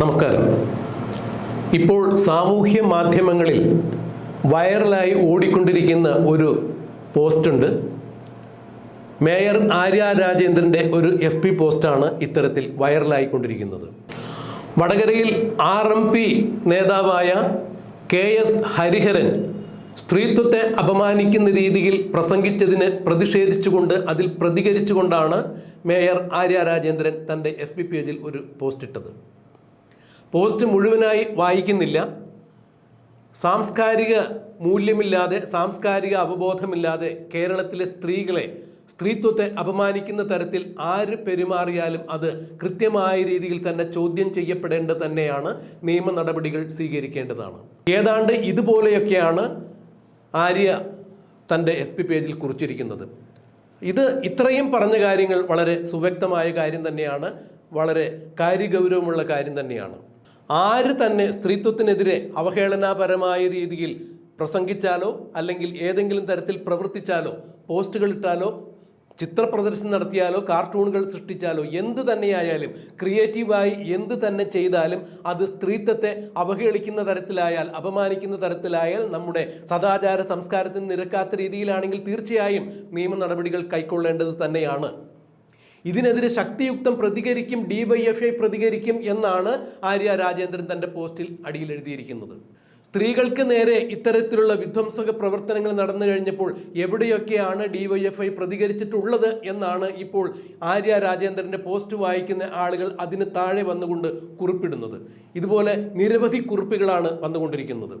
നമസ്കാരം. ഇപ്പോൾ സാമൂഹ്യ മാധ്യമങ്ങളിൽ വൈറലായി ഓടിക്കൊണ്ടിരിക്കുന്ന ഒരു പോസ്റ്റുണ്ട്. മേയർ ആര്യ രാജേന്ദ്രന്റെ ഒരു എഫ് പി പോസ്റ്റാണ് ഇത്തരത്തിൽ വൈറലായിക്കൊണ്ടിരിക്കുന്നത്. വടകരയിൽ ആർ എം പി നേതാവായ കെ എസ് ഹരിഹരൻ സ്ത്രീത്വത്തെ അപമാനിക്കുന്ന രീതിയിൽ പ്രസംഗിച്ചതിന് പ്രതിഷേധിച്ചുകൊണ്ട് അതിൽ പ്രതികരിച്ചുകൊണ്ടാണ് മേയർ ആര്യ രാജേന്ദ്രൻ തന്റെ എഫ് പി പേജിൽ ഒരു പോസ്റ്റ് ഇട്ടത് പോസ്റ്റ് മുഴുവനായി വായിക്കുന്നില്ല. സാംസ്കാരിക മൂല്യമില്ലാതെ സാംസ്കാരിക അവബോധമില്ലാതെ കേരളത്തിലെ സ്ത്രീകളെ സ്ത്രീത്വത്തെ അപമാനിക്കുന്ന തരത്തിൽ ആര് പെരുമാറിയാലും അത് കൃത്യമായ രീതിയിൽ തന്നെ ചോദ്യം ചെയ്യപ്പെടേണ്ടത് തന്നെയാണ് നിയമ നടപടികൾ സ്വീകരിക്കേണ്ടതാണ്. ഏതാണ്ട് ഇതുപോലെയൊക്കെയാണ് ആര്യ തന്റെ എഫ് പി പേജിൽ കുറിച്ചിരിക്കുന്നത്. ഇത് ഇത്രയും പറഞ്ഞ കാര്യങ്ങൾ വളരെ സുവ്യക്തമായ കാര്യം തന്നെയാണ് വളരെ കാര്യഗൗരവമുള്ള കാര്യം തന്നെയാണ്. ആര് തന്നെ സ്ത്രീത്വത്തിനെതിരെ അവഹേളനാപരമായ രീതിയിൽ പ്രസംഗിച്ചാലോ അല്ലെങ്കിൽ ഏതെങ്കിലും തരത്തിൽ പ്രവർത്തിച്ചാലോ പോസ്റ്റുകൾ ഇട്ടാലോ ചിത്രപ്രദർശനം നടത്തിയാലോ കാർട്ടൂണുകൾ സൃഷ്ടിച്ചാലോ എന്ത് തന്നെയായാലും ക്രിയേറ്റീവായി എന്ത് തന്നെ ചെയ്താലും അത് സ്ത്രീത്വത്തെ അവഹേളിക്കുന്ന തരത്തിലായാൽ അപമാനിക്കുന്ന തരത്തിലായാൽ നമ്മുടെ സദാചാര സംസ്കാരത്തിന് നിരക്കാത്ത രീതിയിലാണെങ്കിൽ തീർച്ചയായും നിയമ നടപടികൾ കൈക്കൊള്ളേണ്ടത് തന്നെയാണ്. ഇതിനെതിരെ ശക്തിയുക്തം പ്രതികരിക്കും ഡിവൈഎഫ്ഐ പ്രതികരിക്കും എന്നാണ് ആര്യ രാജേന്ദ്രൻ തന്റെ പോസ്റ്റിൽ അടിയിൽ എഴുതിയിരിക്കുന്നത്. സ്ത്രീകൾക്ക് നേരെ ഇത്തരത്തിലുള്ള വിധ്വംസക പ്രവർത്തനങ്ങൾ നടന്നു കഴിഞ്ഞപ്പോൾ എവിടെയൊക്കെയാണ് ഡിവൈഎഫ്ഐ പ്രതികരിച്ചിട്ടുള്ളത് എന്നാണ് ഇപ്പോൾ ആര്യ രാജേന്ദ്രന്റെ പോസ്റ്റ് വായിക്കുന്ന ആളുകൾ അതിന് താഴെ വന്നുകൊണ്ട് കുറിപ്പിടുന്നത്. ഇതുപോലെ നിരവധി കുറിപ്പുകളാണ് വന്നുകൊണ്ടിരിക്കുന്നത്.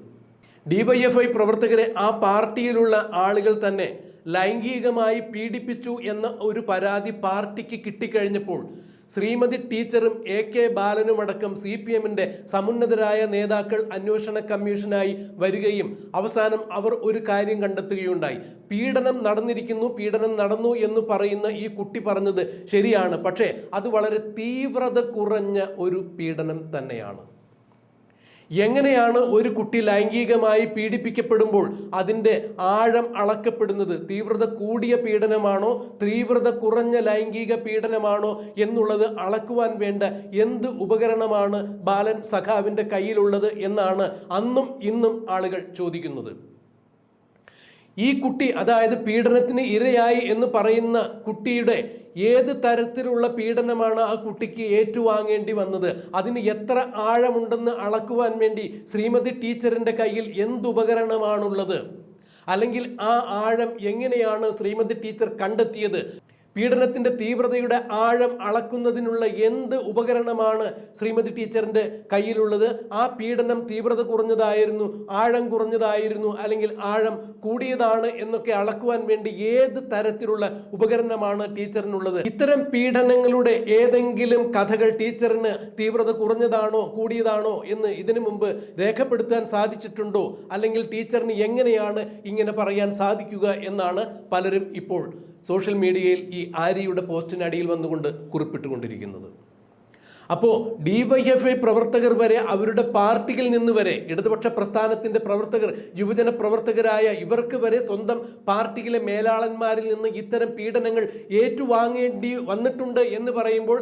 ഡിവൈഎഫ്ഐ പ്രവർത്തകരെ ആ പാർട്ടിയിലുള്ള ആളുകൾ തന്നെ ലൈംഗികമായി പീഡിപ്പിച്ചു എന്ന ഒരു പരാതി പാർട്ടിക്ക് കിട്ടിക്കഴിഞ്ഞപ്പോൾ ശ്രീമതി ടീച്ചറും എ കെ ബാലനുമടക്കം സി പി എമ്മിന്റെ സമുന്നതരായ നേതാക്കൾ അന്വേഷണ കമ്മീഷനായി വരികയും അവസാനം അവർ ഒരു കാര്യം കണ്ടെത്തുകയുണ്ടായി. പീഡനം നടന്നിരിക്കുന്നു പീഡനം നടന്നു എന്ന് പറയുന്ന ഈ കുട്ടി പറഞ്ഞത് ശരിയാണ്. പക്ഷേ അത് വളരെ തീവ്രത കുറഞ്ഞ ഒരു പീഡനം തന്നെയാണ്. എങ്ങനെയാണ് ഒരു കുട്ടി ലൈംഗികമായി പീഡിപ്പിക്കപ്പെടുമ്പോൾ അതിന്റെ ആഴം അളക്കപ്പെടുന്നത്? തീവ്രത കൂടിയ പീഡനമാണോ? തീവ്രത കുറഞ്ഞ ലൈംഗിക പീഡനമാണോ? എന്നുള്ളത് അളക്കുവാൻ വേണ്ട എന്ത് ഉപകരണമാണ് ബാലൻ സഖാവിന്റെ കയ്യിലുള്ളത് എന്നാണ് അന്നും ഇന്നും ആളുകൾ ചോദിക്കുന്നത്. ഈ കുട്ടി അതായത് പീഡനത്തിന് ഇരയായി എന്ന് പറയുന്ന കുട്ടിയുടെ ഏത് തരത്തിലുള്ള പീഡനമാണ് ആ കുട്ടിക്ക് ഏറ്റുവാങ്ങേണ്ടി വന്നത്? അതിന് എത്ര ആഴമുണ്ടെന്ന് അളക്കുവാൻ വേണ്ടി ശ്രീമതി ടീച്ചറിന്റെ കയ്യിൽ എന്തുപകരണമാണുള്ളത്? അല്ലെങ്കിൽ ആ ആഴം എങ്ങനെയാണ് ശ്രീമതി ടീച്ചർ കണ്ടെത്തിയത്? പീഡനത്തിന്റെ തീവ്രതയുടെ ആഴം അളക്കുന്നതിനുള്ള എന്ത് ഉപകരണമാണ് ശ്രീമതി ടീച്ചറിന്റെ കയ്യിലുള്ളത്? ആ പീഡനം തീവ്രത കുറഞ്ഞതായിരുന്നു ആഴം കുറഞ്ഞതായിരുന്നു അല്ലെങ്കിൽ ആഴം കൂടിയതാണ് എന്നൊക്കെ അളക്കുവാൻ വേണ്ടി ഏത് തരത്തിലുള്ള ഉപകരണമാണ് ടീച്ചറിനുള്ളത്? ഇത്തരം പീഡനങ്ങളുടെ ഏതെങ്കിലും കഥകൾ ടീച്ചറിന് തീവ്രത കുറഞ്ഞതാണോ കൂടിയതാണോ എന്ന് ഇതിനു മുമ്പ് രേഖപ്പെടുത്താൻ സാധിച്ചിട്ടുണ്ടോ? അല്ലെങ്കിൽ ടീച്ചറിന് എങ്ങനെയാണ് ഇങ്ങനെ പറയാൻ സാധിക്കുക എന്നാണ് പലരും ഇപ്പോൾ സോഷ്യൽ മീഡിയയിൽ ഈ ആര്യയുടെ പോസ്റ്റിനടിയിൽ വന്നുകൊണ്ട് കുറിപ്പിട്ടുകൊണ്ടിരിക്കുന്നത്. അപ്പോൾ ഡിവൈഎഫ്ഐ പ്രവർത്തകർ വരെ അവരുടെ പാർട്ടിയിൽ നിന്ന് വരെ ഇടതുപക്ഷ പ്രസ്ഥാനത്തിന്റെ പ്രവർത്തകർ യുവജന പ്രവർത്തകരായ ഇവർക്ക് വരെ സ്വന്തം പാർട്ടിയിലെ മേലാളന്മാരിൽ നിന്ന് ഇത്തരം പീഡനങ്ങൾ ഏറ്റുവാങ്ങേണ്ടി വന്നിട്ടുണ്ട് എന്ന് പറയുമ്പോൾ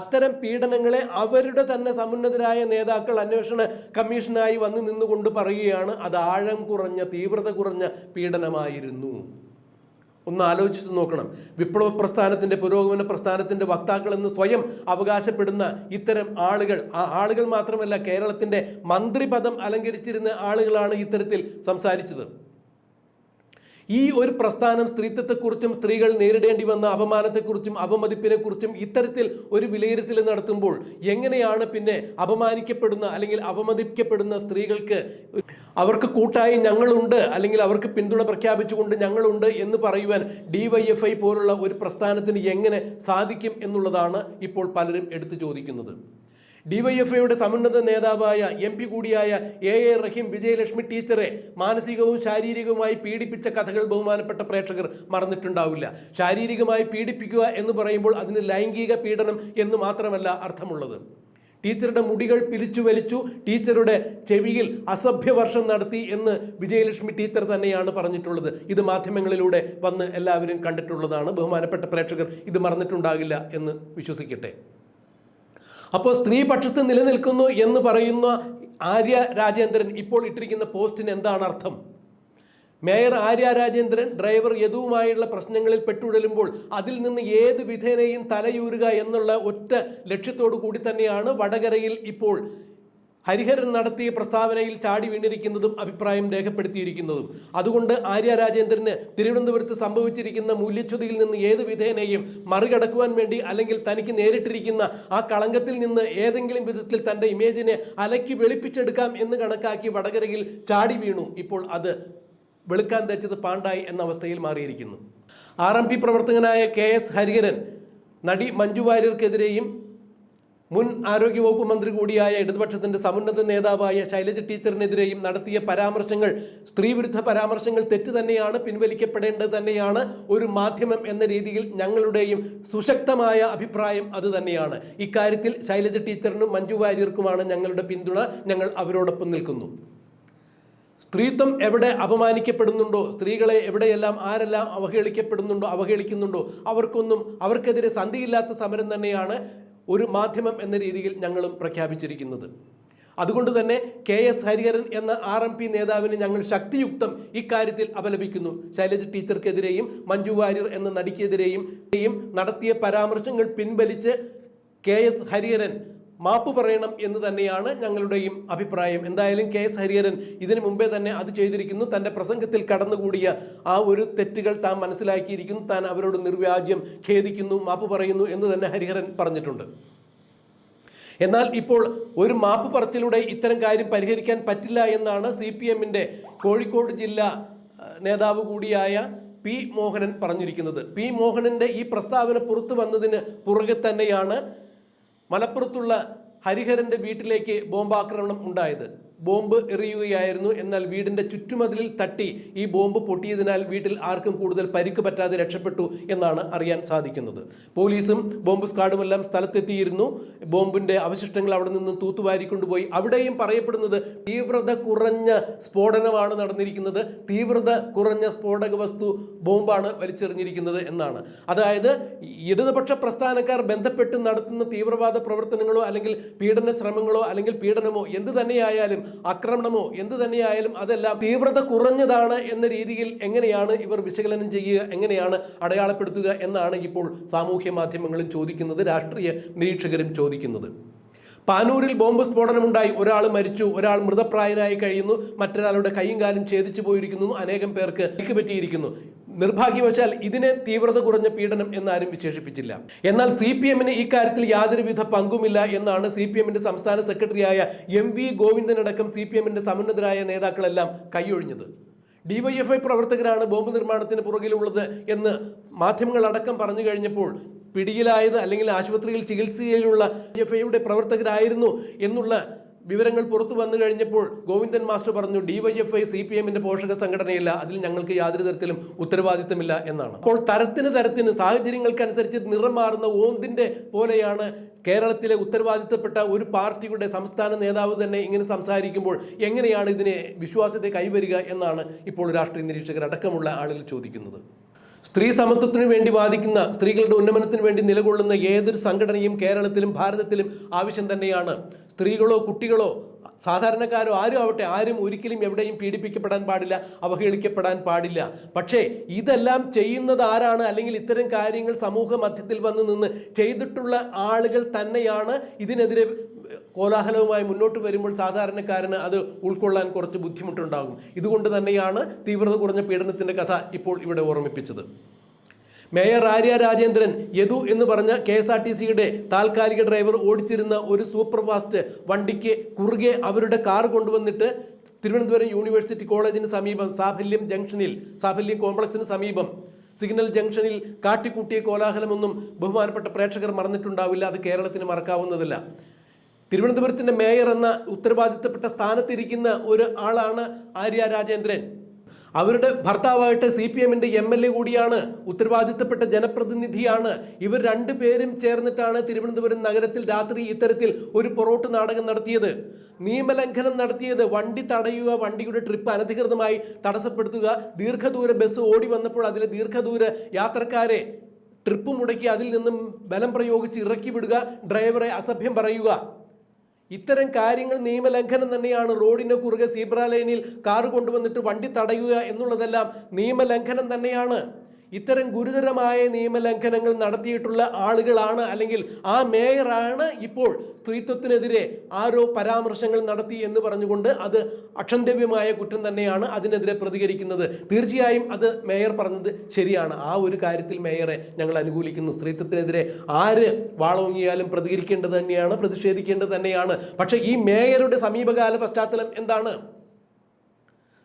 അത്തരം പീഡനങ്ങളെ അവരുടെ തന്നെ സമുന്നതരായ നേതാക്കൾ അന്വേഷണ കമ്മീഷനായി വന്ന് നിന്നുകൊണ്ട് പറയുകയാണ് അത് ആഴം കുറഞ്ഞ തീവ്രത കുറഞ്ഞ പീഡനമായിരുന്നു. ഒന്ന് ആലോചിച്ച് നോക്കണം. വിപ്ലവ പ്രസ്ഥാനത്തിന്റെ പുരോഗമന പ്രസ്ഥാനത്തിന്റെ വക്താക്കൾ എന്ന് സ്വയം അവകാശപ്പെടുന്ന ഇത്തരം ആളുകൾ ആ ആളുകൾ മാത്രമല്ല കേരളത്തിന്റെ മന്ത്രിപദം അലങ്കരിച്ചിരുന്ന ആളുകളാണ് ഇത്തരത്തിൽ സംസാരിച്ചത്. ഈ ഒരു പ്രസ്ഥാനം സ്ത്രീത്വത്തെക്കുറിച്ചും സ്ത്രീകൾ നേരിടേണ്ടി വന്ന അപമാനത്തെക്കുറിച്ചും അവമതിപ്പിനെക്കുറിച്ചും ഇത്തരത്തിൽ ഒരു വിലയിരുത്തൽ നടത്തുമ്പോൾ എങ്ങനെയാണ് പിന്നെ അപമാനിക്കപ്പെടുന്ന അല്ലെങ്കിൽ അവമതിക്കപ്പെടുന്ന സ്ത്രീകൾക്ക് അവർക്ക് കൂട്ടായി ഞങ്ങളുണ്ട് അല്ലെങ്കിൽ അവർക്ക് പിന്തുണ പ്രഖ്യാപിച്ചുകൊണ്ട് ഞങ്ങളുണ്ട് എന്ന് പറയുവാൻ ഡിവൈഎഫ്ഐ പോലുള്ള ഒരു പ്രസ്ഥാനത്തിന് എങ്ങനെ സാധിക്കും എന്നുള്ളതാണ് ഇപ്പോൾ പലരും എടുത്തു ചോദിക്കുന്നത്. ഡിവൈഎഫ്ഐയുടെ സമുന്നത നേതാവായ എം പി കൂടിയായ എ എ റഹീം വിജയലക്ഷ്മി ടീച്ചറെ മാനസികവും ശാരീരികവുമായി പീഡിപ്പിച്ച കഥകൾ ബഹുമാനപ്പെട്ട പ്രേക്ഷകർ മറന്നിട്ടുണ്ടാവില്ല. ശാരീരികമായി പീഡിപ്പിക്കുക എന്ന് പറയുമ്പോൾ അതിന് ലൈംഗിക പീഡനം എന്ന് മാത്രമല്ല അർത്ഥമുള്ളത്. ടീച്ചറുടെ മുടികൾ പിരിച്ചു വലിച്ചു ടീച്ചറുടെ ചെവിയിൽ അസഭ്യവർഷം നടത്തി എന്ന് വിജയലക്ഷ്മി ടീച്ചർ തന്നെയാണ് പറഞ്ഞിട്ടുള്ളത്. ഇത് മാധ്യമങ്ങളിലൂടെ വന്ന് എല്ലാവരും കണ്ടിട്ടുള്ളതാണ്. ബഹുമാനപ്പെട്ട പ്രേക്ഷകർ ഇത് മറന്നിട്ടുണ്ടാകില്ല എന്ന് വിശ്വസിക്കട്ടെ. അപ്പോൾ സ്ത്രീപക്ഷത്ത് നിലനിൽക്കുന്നു എന്ന് പറയുന്ന ആര്യ രാജേന്ദ്രൻ ഇപ്പോൾ ഇട്ടിരിക്കുന്ന പോസ്റ്റിന് എന്താണ് അർത്ഥം? മേയർ ആര്യ രാജേന്ദ്രൻ ഡ്രൈവർ യദുവുമായുള്ള പ്രശ്നങ്ങളിൽ പെട്ടുഴലുമ്പോൾ അതിൽ നിന്ന് ഏത് വിധേനയും തലയൂരുക എന്നുള്ള ഒറ്റ ലക്ഷ്യത്തോടു കൂടി തന്നെയാണ് വടകരയിൽ ഇപ്പോൾ ഹരിഹരൻ നടത്തിയ പ്രസ്താവനയിൽ ചാടി വീണിരിക്കുന്നതും അഭിപ്രായം രേഖപ്പെടുത്തിയിരിക്കുന്നതും. അതുകൊണ്ട് ആര്യ രാജേന്ദ്രന് തിരുവനന്തപുരത്ത് സംഭവിച്ചിരിക്കുന്ന മൂല്യച്യുതിയിൽ നിന്ന് ഏത് വിധേനയും മറികടക്കുവാൻ വേണ്ടി അല്ലെങ്കിൽ തനിക്ക് നേരിട്ടിരിക്കുന്ന ആ കളങ്കത്തിൽ നിന്ന് ഏതെങ്കിലും വിധത്തിൽ തന്റെ ഇമേജിനെ അലക്കി വെളുപ്പിച്ചെടുക്കാം എന്ന് കണക്കാക്കി വടകരയിൽ ചാടി വീണു. ഇപ്പോൾ അത് വെളുക്കാൻ തെച്ചത് പാണ്ടായി എന്ന അവസ്ഥയിൽ മാറിയിരിക്കുന്നു. ആർ എം പി പ്രവർത്തകനായ കെ എസ് ഹരിഹരൻ നടി മഞ്ജു വാര്യർക്കെതിരെയും മുൻ ആരോഗ്യവകുപ്പ് മന്ത്രി കൂടിയായ ഇടതുപക്ഷത്തിന്റെ സമുന്നത നേതാവായ ശൈലജ ടീച്ചറിനെതിരെയും നടത്തിയ പരാമർശങ്ങൾ സ്ത്രീവിരുദ്ധ പരാമർശങ്ങൾ തെറ്റ് തന്നെയാണ് പിൻവലിക്കപ്പെടേണ്ടത് തന്നെയാണ് ഒരു മാധ്യമം എന്ന രീതിയിൽ ഞങ്ങളുടെയും സുശക്തമായ അഭിപ്രായം അത് തന്നെയാണ്. ഇക്കാര്യത്തിൽ ശൈലജ ടീച്ചറിനും മഞ്ജു വാര്യർക്കുമാണ് ഞങ്ങളുടെ പിന്തുണ. ഞങ്ങൾ അവരോടൊപ്പം നിൽക്കുന്നു. സ്ത്രീത്വം എവിടെ അപമാനിക്കപ്പെടുന്നുണ്ടോ? സ്ത്രീകളെ എവിടെയെല്ലാം ആരെല്ലാം അവഹേളിക്കപ്പെടുന്നുണ്ടോ അവഹേളിക്കുന്നുണ്ടോ? അവർക്കൊന്നും അവർക്കെതിരെ സന്ധിയില്ലാത്ത സമരം തന്നെയാണ്. ഒരു മാധ്യമം എന്ന രീതിയിൽ ഞങ്ങളും പ്രഖ്യാപിച്ചിരിക്കുന്നത്. അതുകൊണ്ട് തന്നെ കെ എസ് ഹരിഹരൻ എന്ന ആർ എം പി നേതാവിനെ ഞങ്ങൾ ശക്തിയുക്തം ഇക്കാര്യത്തിൽ അപലപിക്കുന്നു. ശൈലജ ടീച്ചർക്കെതിരെയും മഞ്ജു വാര്യർ എന്ന നടിക്കെതിരെയും നടത്തിയ പരാമർശങ്ങൾ പിൻവലിച്ച് കെ എസ് ഹരിഹരൻ മാപ്പ് പറയണം എന്ന് തന്നെയാണ് ഞങ്ങളുടെയും അഭിപ്രായം. എന്തായാലും കെ എസ് ഹരിഹരൻ ഇതിനു മുമ്പേ തന്നെ അത് ചെയ്തിരിക്കുന്നു. തന്റെ പ്രസംഗത്തിൽ കടന്നുകൂടിയ ആ ഒരു തെറ്റുകൾ താൻ മനസ്സിലാക്കിയിരിക്കുന്നു. താൻ അവരോട് നിർവ്യാജ്യം ഖേദിക്കുന്നു മാപ്പ് പറയുന്നു എന്ന് തന്നെ ഹരിഹരൻ പറഞ്ഞിട്ടുണ്ട്. എന്നാൽ ഇപ്പോൾ ഒരു മാപ്പ് പറച്ചിലൂടെ ഇത്തരം കാര്യം പരിഹരിക്കാൻ പറ്റില്ല എന്നാണ് സി പി എമ്മിന്റെ കോഴിക്കോട് ജില്ലാ നേതാവ് കൂടിയായ പി മോഹനൻ പറഞ്ഞിരിക്കുന്നത്. പി മോഹനന്റെ ഈ പ്രസ്താവന പുറത്തു വന്നതിന് പുറകെ തന്നെയാണ് മലപ്പുറത്തുള്ള ഹരിഹരന്റെ വീട്ടിലേക്ക് ബോംബാക്രമണം ഉണ്ടായത്. ബോംബ് എറിയുകയായിരുന്നു. എന്നാൽ വീടിന്റെ ചുറ്റുമതിലിൽ തട്ടി ഈ ബോംബ് പൊട്ടിയതിനാൽ വീട്ടിൽ ആർക്കും കൂടുതൽ പരിക്ക് പറ്റാതെ രക്ഷപ്പെട്ടു എന്നാണ് അറിയാൻ സാധിക്കുന്നത്. പോലീസും ബോംബ് സ്ക്വാഡുമെല്ലാം സ്ഥലത്തെത്തിയിരുന്നു. ബോംബിന്റെ അവശിഷ്ടങ്ങൾ അവിടെ നിന്ന് തൂത്തുവാരിക്കൊണ്ടുപോയി. അവിടെയും പറയപ്പെടുന്നത് തീവ്രത കുറഞ്ഞ സ്ഫോടനമാണ് നടന്നിരിക്കുന്നത്. തീവ്രത കുറഞ്ഞ സ്ഫോടക വസ്തു ബോംബാണ് വലിച്ചെറിഞ്ഞിരിക്കുന്നത് എന്നാണ്. അതായത് ഇടതുപക്ഷ പ്രസ്ഥാനക്കാർ ബന്ധപ്പെട്ട് നടത്തുന്ന തീവ്രവാദ പ്രവർത്തനങ്ങളോ അല്ലെങ്കിൽ പീഡന ശ്രമങ്ങളോ അല്ലെങ്കിൽ പീഡനമോ എന്ത് തന്നെയായാലും ആക്രമണമോ? എന്ത് തന്നെയായാലും അതെല്ലാം തീവ്രത കുറഞ്ഞതാണ് എന്ന രീതിയിൽ എങ്ങനെയാണ് ഇവർ വിശകലനം ചെയ്യുക എങ്ങനെയാണ് അടയാളപ്പെടുത്തുക എന്നാണ് ഇപ്പോൾ സാമൂഹ്യ മാധ്യമങ്ങളിൽ ചോദിക്കുന്നത് രാഷ്ട്രീയ നിരീക്ഷകരും ചോദിക്കുന്നത്. പാനൂരിൽ ബോംബ് സ്ഫോടനമുണ്ടായി. ഒരാൾ മരിച്ചു ഒരാൾ മൃതപ്രായനായി കഴിയുന്നു മറ്റൊരാളുടെ കൈയും കാലും ഛേദിച്ചു പോയിരിക്കുന്നു അനേകം പേർക്ക് പറ്റിയിരിക്കുന്നു. നിർഭാഗ്യവശാൽ ഇതിനെ തീവ്രത കുറഞ്ഞ പീഡനം എന്നാരും വിശേഷിപ്പിച്ചില്ല. എന്നാൽ സി പി എമ്മിന് ഇക്കാര്യത്തിൽ യാതൊരുവിധ പങ്കുമില്ല എന്നാണ് സി പി എമ്മിന്റെ സംസ്ഥാന സെക്രട്ടറിയായ എം വി ഗോവിന്ദനടക്കം സി പി എമ്മിന്റെ സമുന്നതരായ നേതാക്കളെല്ലാം കൈയൊഴിഞ്ഞത്. ഡിവൈഎഫ്ഐ പ്രവർത്തകരാണ് ബോംബ് നിർമ്മാണത്തിന് പുറകിലുള്ളത് എന്ന് മാധ്യമങ്ങളടക്കം പറഞ്ഞു കഴിഞ്ഞപ്പോൾ പിടിയിലായത് അല്ലെങ്കിൽ ആശുപത്രിയിൽ ചികിത്സയിലുള്ള എഫ് ഐയുടെ പ്രവർത്തകരായിരുന്നു എന്നുള്ള വിവരങ്ങൾ പുറത്തു വന്നു കഴിഞ്ഞപ്പോൾ ഗോവിന്ദൻ മാസ്റ്റർ പറഞ്ഞു ഡിവൈഎഫ്ഐ സി പി എമ്മിന്റെ പോഷക സംഘടനയില്ല അതിൽ ഞങ്ങൾക്ക് യാതൊരു തരത്തിലും ഉത്തരവാദിത്തമില്ല എന്നാണ്. അപ്പോൾ തരത്തിന് തരത്തിന് സാഹചര്യങ്ങൾക്കനുസരിച്ച് നിറം മാറുന്ന ഓന്തിന്റെ പോലെയാണ് കേരളത്തിലെ ഉത്തരവാദിത്തപ്പെട്ട ഒരു പാർട്ടിയുടെ സംസ്ഥാന നേതാവ് തന്നെ ഇങ്ങനെ സംസാരിക്കുമ്പോൾ എങ്ങനെയാണ് ഇതിനെ വിശ്വാസത്തെ കൈവരിക എന്നാണ് ഇപ്പോൾ രാഷ്ട്രീയ നിരീക്ഷകരടക്കമുള്ള ആളുകൾ ചോദിക്കുന്നത്. സ്ത്രീ സമത്വത്തിനു വേണ്ടി വാദിക്കുന്ന സ്ത്രീകളുടെ ഉന്നമനത്തിന് വേണ്ടി നിലകൊള്ളുന്ന ഏതൊരു സംഘടനയും കേരളത്തിലും ഭാരതത്തിലും ആവശ്യം തന്നെയാണ്. സ്ത്രീകളോ കുട്ടികളോ സാധാരണക്കാരോ ആരും ആവട്ടെ ആരും ഒരിക്കലും എവിടെയും പീഡിപ്പിക്കപ്പെടാൻ പാടില്ല അവഹേളിക്കപ്പെടാൻ പാടില്ല. പക്ഷേ ഇതെല്ലാം ചെയ്യുന്നത് ആരാണ്? അല്ലെങ്കിൽ ഇത്തരം കാര്യങ്ങൾ സമൂഹ മധ്യത്തിൽ വന്ന് നിന്ന് ചെയ്തിട്ടുള്ള ആളുകൾ തന്നെയാണ് ഇതിനെതിരെ കോലാഹലവുമായി മുന്നോട്ട് വരുമ്പോൾ സാധാരണക്കാരന് അത് ഉൾക്കൊള്ളാൻ കുറച്ച് ബുദ്ധിമുട്ടുണ്ടാകും. ഇതുകൊണ്ട് തന്നെയാണ് തീവ്രത കുറഞ്ഞ പീഡനത്തിന്റെ കഥ ഇപ്പോൾ ഇവിടെ ഓർമ്മിപ്പിച്ചത്. മേയർ ആര്യ രാജേന്ദ്രൻ യദു എന്ന് പറഞ്ഞ കെ എസ് ആർ ടി സിയുടെ താൽക്കാലിക ഡ്രൈവർ ഓടിച്ചിരുന്ന ഒരു സൂപ്പർ ഫാസ്റ്റ് വണ്ടിക്ക് കുറുകെ അവരുടെ കാർ കൊണ്ടുവന്നിട്ട് തിരുവനന്തപുരം യൂണിവേഴ്സിറ്റി കോളേജിന് സമീപം സാഫല്യം ജംഗ്ഷനിൽ സാഫല്യം കോംപ്ലക്സിന് സമീപം സിഗ്നൽ ജംഗ്ഷനിൽ കാട്ടിക്കൂട്ടിയ കോലാഹലമൊന്നും ബഹുമാനപ്പെട്ട പ്രേക്ഷകർ മറന്നിട്ടുണ്ടാവില്ല അത് കേരളത്തിന് മറക്കാവുന്നതല്ല. തിരുവനന്തപുരത്തിന്റെ മേയർ എന്ന ഉത്തരവാദിത്തപ്പെട്ട സ്ഥാനത്തിരിക്കുന്ന ഒരു ആളാണ് ആര്യ രാജേന്ദ്രൻ. അവരുടെ ഭർത്താവായിട്ട് സി പി എമ്മിന്റെ എം എൽ എ കൂടിയാണ് ഉത്തരവാദിത്തപ്പെട്ട ജനപ്രതിനിധിയാണ്. ഇവർ രണ്ടുപേരും ചേർന്നിട്ടാണ് തിരുവനന്തപുരം നഗരത്തിൽ രാത്രി ഇത്തരത്തിൽ ഒരു പൊറോട്ട് നാടകം നടത്തിയത്. നിയമലംഘനം നടത്തിയത് വണ്ടി തടയുക വണ്ടിയുടെ ട്രിപ്പ് അനധികൃതമായി തടസ്സപ്പെടുത്തുക ദീർഘദൂര ബസ് ഓടി വന്നപ്പോൾ അതിലെ ദീർഘദൂര യാത്രക്കാരെ ട്രിപ്പ് മുടക്കി അതിൽ നിന്നും ബലം പ്രയോഗിച്ച് ഇറക്കി വിടുക ഡ്രൈവറെ അസഭ്യം പറയുക. ഇത്തരം കാര്യങ്ങൾ നിയമലംഘനം തന്നെയാണ് റോഡിന് കുറുകെ സീബ്ര ലൈനിൽ കാറ് കൊണ്ടുവന്നിട്ട് വണ്ടി തടയുക എന്നുള്ളതെല്ലാം നിയമലംഘനം തന്നെയാണ്. ഇത്തരം ഗുരുതരമായ നിയമലംഘനങ്ങൾ നടത്തിയിട്ടുള്ള ആളുകളാണ് അല്ലെങ്കിൽ ആ മേയറാണ് ഇപ്പോൾ സ്ത്രീത്വത്തിനെതിരെ ആരോ പരാമർശങ്ങൾ നടത്തി എന്ന് പറഞ്ഞുകൊണ്ട് അത് അക്ഷന്തവ്യമായ കുറ്റം തന്നെയാണ് അതിനെതിരെ പ്രതികരിക്കുന്നത്. തീർച്ചയായും അത് മേയർ പറഞ്ഞത് ശരിയാണ്. ആ ഒരു കാര്യത്തിൽ മേയറെ ഞങ്ങൾ അനുകൂലിക്കുന്നു. സ്ത്രീത്വത്തിനെതിരെ ആര് വാളോങ്ങിയാലും പ്രതികരിക്കേണ്ടത് തന്നെയാണ് പ്രതിഷേധിക്കേണ്ടത് തന്നെയാണ്. പക്ഷേ ഈ മേയറുടെ സമീപകാല പശ്ചാത്തലം എന്താണ്?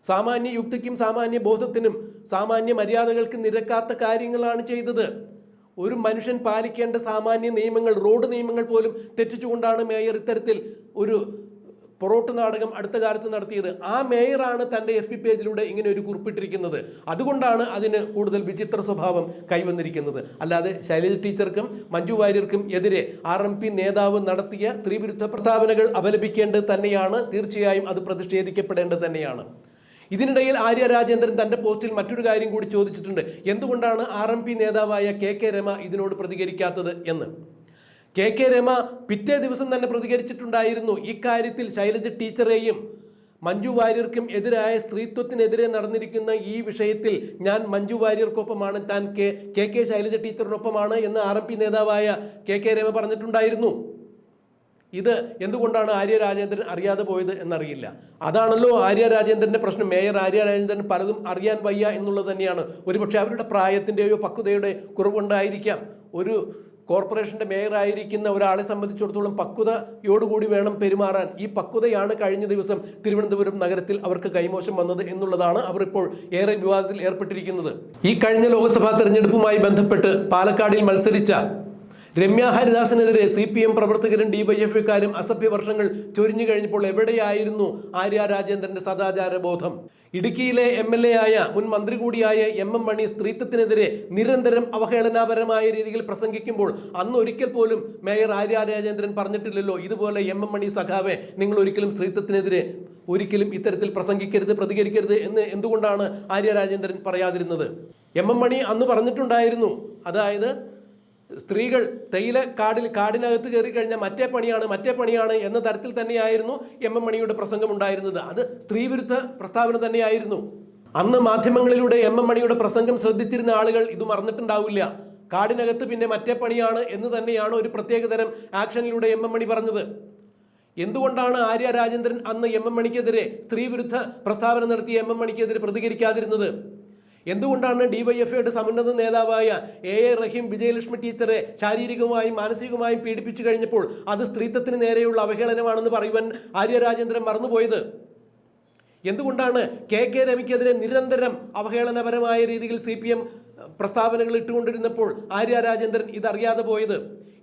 സാമാന്യ യുക്തിക്കും സാമാന്യ ബോധത്തിനും സാമാന്യ മര്യാദകൾക്ക് നിരക്കാത്ത കാര്യങ്ങളാണ് ചെയ്തത്. ഒരു മനുഷ്യൻ പാലിക്കേണ്ട സാമാന്യ നിയമങ്ങൾ റോഡ് നിയമങ്ങൾ പോലും തെറ്റിച്ചുകൊണ്ടാണ് മേയർ ഇത്തരത്തിൽ ഒരു പൊറോട്ട് നാടകം അടുത്ത കാലത്ത് നടത്തിയത്. ആ മേയറാണ് തന്റെ എഫ് ബി പേജിലൂടെ ഇങ്ങനെ ഒരു കുറിപ്പിട്ടിരിക്കുന്നത്. അതുകൊണ്ടാണ് അതിന് കൂടുതൽ വിചിത്ര സ്വഭാവം കൈവന്നിരിക്കുന്നത്. അല്ലാതെ ശൈലജ ടീച്ചർക്കും മഞ്ജു വാര്യർക്കും എതിരെ ആർ എം പി നേതാവ് നടത്തിയ സ്ത്രീവിരുദ്ധ പ്രസ്താവനകൾ അപലപിക്കേണ്ടത് തന്നെയാണ്. തീർച്ചയായും അത് പ്രതിഷേധിക്കപ്പെടേണ്ടത് തന്നെയാണ്. ഇതിനിടയിൽ ആര്യ രാജേന്ദ്രൻ തന്റെ പോസ്റ്റിൽ മറ്റൊരു കാര്യം കൂടി ചോദിച്ചിട്ടുണ്ട്. എന്തുകൊണ്ടാണ് ആർ എം പി നേതാവായ കെ കെ രമ ഇതിനോട് പ്രതികരിക്കാത്തത് എന്ന്? കെ കെ രമ പിറ്റേ ദിവസം തന്നെ പ്രതികരിച്ചിട്ടുണ്ടായിരുന്നു. ഇക്കാര്യത്തിൽ ശൈലജ ടീച്ചറെയും മഞ്ജു വാര്യർക്കും എതിരായ സ്ത്രീത്വത്തിനെതിരെ നടന്നിരിക്കുന്ന ഈ വിഷയത്തിൽ ഞാൻ മഞ്ജു വാര്യർക്കൊപ്പമാണ്. താൻ കെ കെ ശൈലജ ടീച്ചറിനൊപ്പമാണ് എന്ന് ആർ നേതാവായ കെ കെ രമ പറഞ്ഞിട്ടുണ്ടായിരുന്നു. ഇത് എന്തുകൊണ്ടാണ് ആര്യ രാജേന്ദ്രൻ അറിയാതെ പോയത് എന്നറിയില്ല. അതാണല്ലോ ആര്യ രാജേന്ദ്രന്റെ പ്രശ്നം. മേയർ ആര്യ രാജേന്ദ്രൻ പലതും അറിയാൻ വയ്യ എന്നുള്ളത് തന്നെയാണ്. ഒരുപക്ഷെ അവരുടെ പ്രായത്തിന്റെയോ പക്വതയുടെ കുറവുണ്ടായിരിക്കാം. ഒരു കോർപ്പറേഷന്റെ മേയറായിരിക്കുന്ന ഒരാളെ സംബന്ധിച്ചിടത്തോളം പക്വതയോടുകൂടി വേണം പെരുമാറാൻ. ഈ പക്വതയാണ് കഴിഞ്ഞ ദിവസം തിരുവനന്തപുരം നഗരത്തിൽ അവർക്ക് കൈമോശം വന്നത് എന്നുള്ളതാണ് അവർ ഇപ്പോൾ ഏറെ വിവാദത്തിൽ ഏർപ്പെട്ടിരിക്കുന്നത്. ഈ കഴിഞ്ഞ ലോക്സഭാ തെരഞ്ഞെടുപ്പുമായി ബന്ധപ്പെട്ട് പാലക്കാടിൽ മത്സരിച്ച രമ്യ ഹരിദാസിനെതിരെ സി പി എം പ്രവർത്തകരും ഡിവൈഎഫ്ഐക്കാരും അസഭ്യ വർഷങ്ങൾ ചൊരിഞ്ഞു കഴിഞ്ഞപ്പോൾ എവിടെയായിരുന്നു ആര്യ രാജേന്ദ്രന്റെ സദാചാര ബോധം? ഇടുക്കിയിലെ എം എൽ എ ആയ മുൻ മന്ത്രി കൂടിയായ എം എം മണി സ്ത്രീത്വത്തിനെതിരെ നിരന്തരം അവഹേളനാപരമായ രീതിയിൽ പ്രസംഗിക്കുമ്പോൾ അന്ന് ഒരിക്കൽ പോലും മേയർ ആര്യ രാജേന്ദ്രൻ പറഞ്ഞിട്ടില്ലല്ലോ ഇതുപോലെ എം എം മണി സഖാവെ നിങ്ങൾ ഒരിക്കലും സ്ത്രീത്വത്തിനെതിരെ ഒരിക്കലും ഇത്തരത്തിൽ പ്രസംഗിക്കരുത് പ്രതികരിക്കരുത് എന്ന് എന്തുകൊണ്ടാണ് ആര്യ രാജേന്ദ്രൻ പറയാതിരുന്നത്? എം എം മണി അന്ന് പറഞ്ഞിട്ടുണ്ടായിരുന്നു അതായത് സ്ത്രീകൾ തേയില കാടിൽ കാടിനകത്ത് കയറി കഴിഞ്ഞാൽ മറ്റേ പണിയാണ് മറ്റേ പണിയാണ് എന്ന തരത്തിൽ തന്നെയായിരുന്നു എം എം മണിയുടെ പ്രസംഗം ഉണ്ടായിരുന്നത്. അത് സ്ത്രീവിരുദ്ധ പ്രസ്താവന തന്നെയായിരുന്നു. അന്ന് മാധ്യമങ്ങളിലൂടെ എം എം മണിയുടെ പ്രസംഗം ശ്രദ്ധിച്ചിരുന്ന ആളുകൾ ഇത് മറന്നിട്ടുണ്ടാവില്ല. കാടിനകത്ത് പിന്നെ മറ്റേ പണിയാണ് എന്ന് തന്നെയാണ് ഒരു പ്രത്യേകതരം ആക്ഷനിലൂടെ എം എം മണി പറഞ്ഞത്. എന്തുകൊണ്ടാണ് ആര്യ രാജേന്ദ്രൻ അന്ന് എം എം മണിക്കെതിരെ സ്ത്രീവിരുദ്ധ പ്രസ്താവന നടത്തിയ എം എം മണിക്കെതിരെ പ്രതികരിക്കാതിരുന്നത്? എന്തുകൊണ്ടാണ് ഡിവൈഎഫ്ഐയുടെ സമുന്നത നേതാവായ എ എ റഹീം വിജയലക്ഷ്മി ടീച്ചറെ ശാരീരികമായും മാനസികമായും പീഡിപ്പിച്ചു കഴിഞ്ഞപ്പോൾ അത് സ്ത്രീത്വത്തിന് നേരെയുള്ള അവഹേളനമാണെന്ന് പറയുവാൻ ആര്യരാജേന്ദ്രൻ മറന്നുപോയത്? എന്തുകൊണ്ടാണ് കെ കെ രവിക്കെതിരെ നിരന്തരം അവഹേളനപരമായ രീതിയിൽ സി പി എം പ്രസ്താവനകൾ ഇട്ടുകൊണ്ടിരുന്നപ്പോൾ ആര്യ രാജേന്ദ്രൻ ഇതറിയാതെ പോയത്.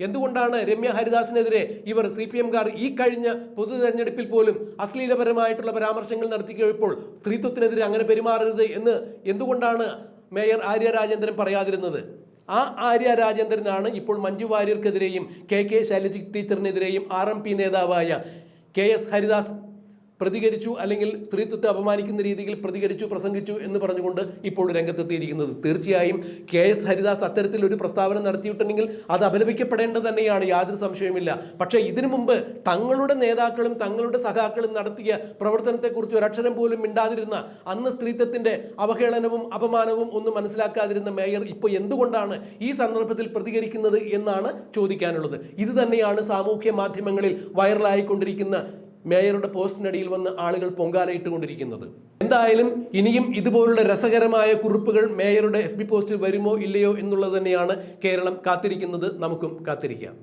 എന്തുകൊണ്ടാണ് രമ്യ ഹരിദാസിനെതിരെ ഇവർ സി പി എംകാർ ഈ കഴിഞ്ഞ പൊതു തെരഞ്ഞെടുപ്പിൽ പോലും അശ്ലീലപരമായിട്ടുള്ള പരാമർശങ്ങൾ നടത്തിക്കഴിപ്പോൾ സ്ത്രീത്വത്തിനെതിരെ അങ്ങനെ പെരുമാറരുത് എന്ന് എന്തുകൊണ്ടാണ് മേയർ ആര്യ രാജേന്ദ്രൻ പറയാതിരുന്നത്? ആ ആര്യ രാജേന്ദ്രനാണ് ഇപ്പോൾ മഞ്ജു വാര്യർക്കെതിരെയും കെ കെ ശൈലജ ടീച്ചറിനെതിരെയും ആർ എം പി നേതാവായ കെ എസ് ഹരിദാസ് പ്രതികരിച്ചു അല്ലെങ്കിൽ സ്ത്രീത്വത്തെ അപമാനിക്കുന്ന രീതിയിൽ പ്രതികരിച്ചു പ്രസംഗിച്ചു എന്ന് പറഞ്ഞുകൊണ്ട് ഇപ്പോൾ രംഗത്തെത്തിയിരിക്കുന്നത്. തീർച്ചയായും കെ എസ് ഹരിദാസ് അത്തരത്തിൽ ഒരു പ്രസ്താവന നടത്തിയിട്ടുണ്ടെങ്കിൽ അത് അപലപിക്കപ്പെടേണ്ടത് തന്നെയാണ്. യാതൊരു സംശയവുമില്ല. പക്ഷേ ഇതിനു മുമ്പ് തങ്ങളുടെ നേതാക്കളും തങ്ങളുടെ സഖാക്കളും നടത്തിയ പ്രവർത്തനത്തെക്കുറിച്ച് ഒരക്ഷരം പോലും മിണ്ടാതിരുന്ന അന്ന് സ്ത്രീത്വത്തിന്റെ അവഹേളനവും അപമാനവും ഒന്നും മനസ്സിലാക്കാതിരുന്ന മേയർ ഇപ്പോൾ എന്തുകൊണ്ടാണ് ഈ സന്ദർഭത്തിൽ പ്രതികരിക്കുന്നത് എന്നാണ് ചോദിക്കാനുള്ളത്. ഇത് തന്നെയാണ് സാമൂഹ്യ മാധ്യമങ്ങളിൽ വൈറലായിക്കൊണ്ടിരിക്കുന്ന മേയറുടെ പോസ്റ്റിനടിയിൽ വന്ന് ആളുകൾ പൊങ്കാലയിട്ടുകൊണ്ടിരിക്കുന്നത്. എന്തായാലും ഇനിയും ഇതുപോലുള്ള രസകരമായ കുറിപ്പുകൾ മേയറുടെ എഫ് പോസ്റ്റിൽ വരുമോ ഇല്ലയോ എന്നുള്ളത് തന്നെയാണ് കേരളം കാത്തിരിക്കുന്നത്. നമുക്കും കാത്തിരിക്കാം.